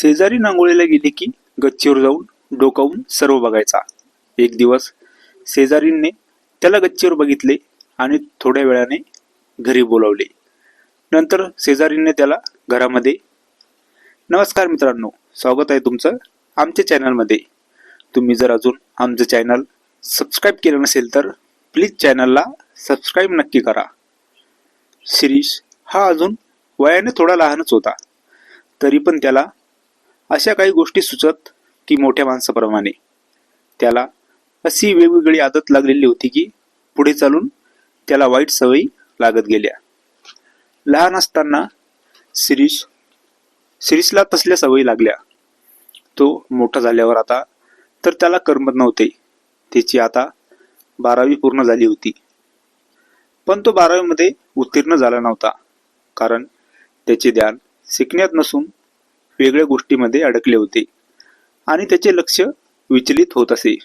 शेजारी नांगोळीला गेले की गच्चीवर जाऊन डोकावून सर्व बघायचा. एक दिवस शेजारींनी त्याला गच्चीवर बघितले आणि थोड्या वेळाने घरी बोलावले. नंतर शेजारीने त्याला घरामध्ये नमस्कार मित्रांनो स्वागत आहे तुमचं आमच्या चॅनलमध्ये. तुम्ही जर अजून आमचं चॅनल सबस्क्राईब केलं नसेल तर प्लीज चॅनलला सबस्क्राईब नक्की करा. शिरीष हा अजून वयाने थोडा लहानच होता. तरी पण त्याला अशा काही गोष्टी सुचत की मोठ्या माणसाप्रमाणे. त्याला अशी वेगवेगळी आदत लागलेली होती की पुढे चालून त्याला वाईट सवयी लागत गेल्या. लहान असताना शिरीष शिरीषला तसल्या सवयी लागल्या. तो मोठा झाल्यावर आता तर त्याला करमत नव्हते. त्याची आता बारावी पूर्ण झाली होती. पण तो बारावीमध्ये उत्तीर्ण झाला नव्हता. कारण त्याचे ध्यान शिकण्यात नसून वेगळ्या गोष्टीमध्ये अडकले होते. आणि त्याचे लक्ष विचलित होत असे.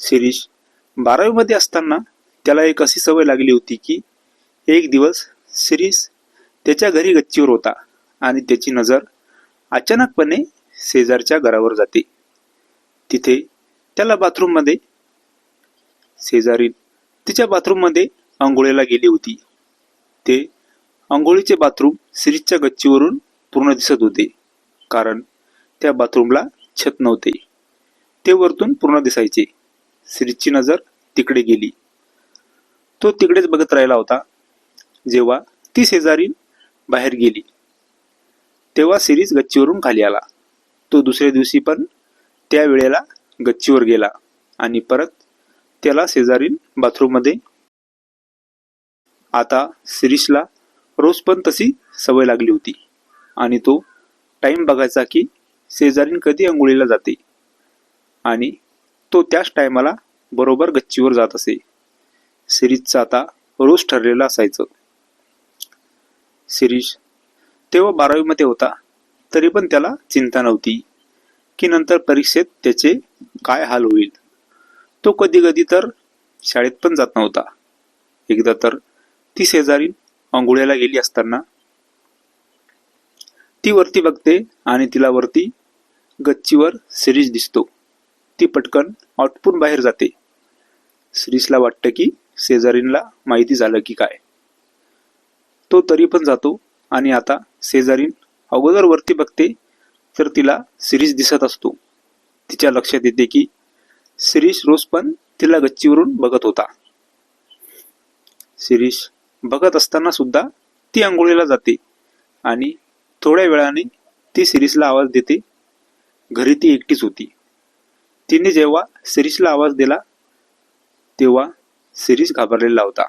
शिरीष बारावीमध्ये असताना त्याला एक अशी सवय लागली होती की एक दिवस शिरीष त्याच्या घरी गच्चीवर होता आणि त्याची नजर अचानकपणे शेजारच्या घरावर जाते. तिथे त्याला बाथरूममध्ये शेजारी तिच्या बाथरूममध्ये आंघोळीला गेली होती. ते आंघोळीचे बाथरूम शिरीषच्या गच्चीवरून पूर्ण दिसत होते. कारण त्या बाथरूमला छत नव्हते. ते वरतून पूर्ण दिसायचे. श्रीची नजर तिकडे गेली. तो तिकडेच बघत राहिला होता. जेव्हा ती शेजारी बाहेर गेली. तेव्हा सिरीज गच्चीवरून खाली आला. तो दुसऱ्या दिवशी पण त्या वेळेला गच्चीवर गेला आणि परत त्याला शेजारील बाथरूममध्ये आता शिरीषला रोज पण तशी सवय लागली होती. आणि तो टाईम बघायचा की शेजारीन कधी अंघोळीला जाते. आणि तो त्याच टायमाला बरोबर गच्चीवर जात असे. शिरीषचं आता रोज ठरलेलं असायचं. सिरीज तेव्हा बारावीमध्ये होता तरी पण त्याला चिंता नव्हती की नंतर परीक्षेत त्याचे काय हाल होईल. तो कधी कधी तर शाळेत पण जात नव्हता. एकदा तर ती शेजारी अंघोळ्याला गेली असताना ती वरती बघते आणि तिला वरती गच्चीवर सिरीज दिसतो. ती पटकन आटपून बाहेर जाते. शिरीषला वाटतं की शेजारींला माहिती झालं की काय. तो तरी पण जातो आणि आता शेजारीन अगोदर वरती बघते तर तिला सिरीज दिसत असतो. तिच्या लक्षात येते की शिरीष रोज पण तिला गच्चीवरून बघत होता. शिरीष बघत असताना सुद्धा ती आंघोळीला जाते आणि थोड्या वेळाने ती शिरीषला आवाज देते. घरी ती एकटीच होती. तिने जेव्हा शिरीषला आवाज दिला तेव्हा शिरीष घाबरलेला होता.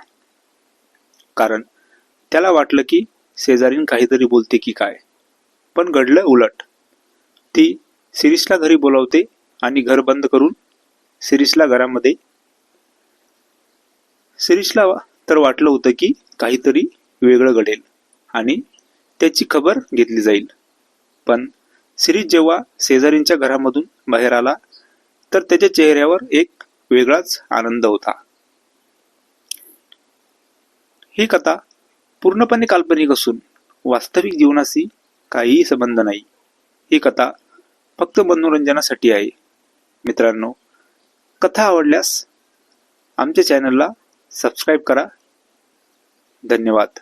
कारण त्याला वाटलं की शेजारीन काहीतरी बोलते की काय. पण घडलं उलट. ती शिरीषला घरी बोलावते आणि घर बंद करून शिरीषला घरामध्ये. शिरीषला तर वाटलं होतं की काहीतरी वेगळं घडेल आणि त्याची खबर घेतली जाईल. पण सिरीज जेव्हा शेजारींच्या घरामधून बाहेर आला तर त्याच्या चेहऱ्यावर एक वेगळाच आनंद होता. ही कथा पूर्णपणे काल्पनिक असून वास्तविक जीवनाशी काहीही संबंध नाही. ही कथा फक्त मनोरंजनासाठी आहे. मित्रांनो कथा आवडल्यास आमच्या चॅनलला सबस्क्राईब करा. धन्यवाद.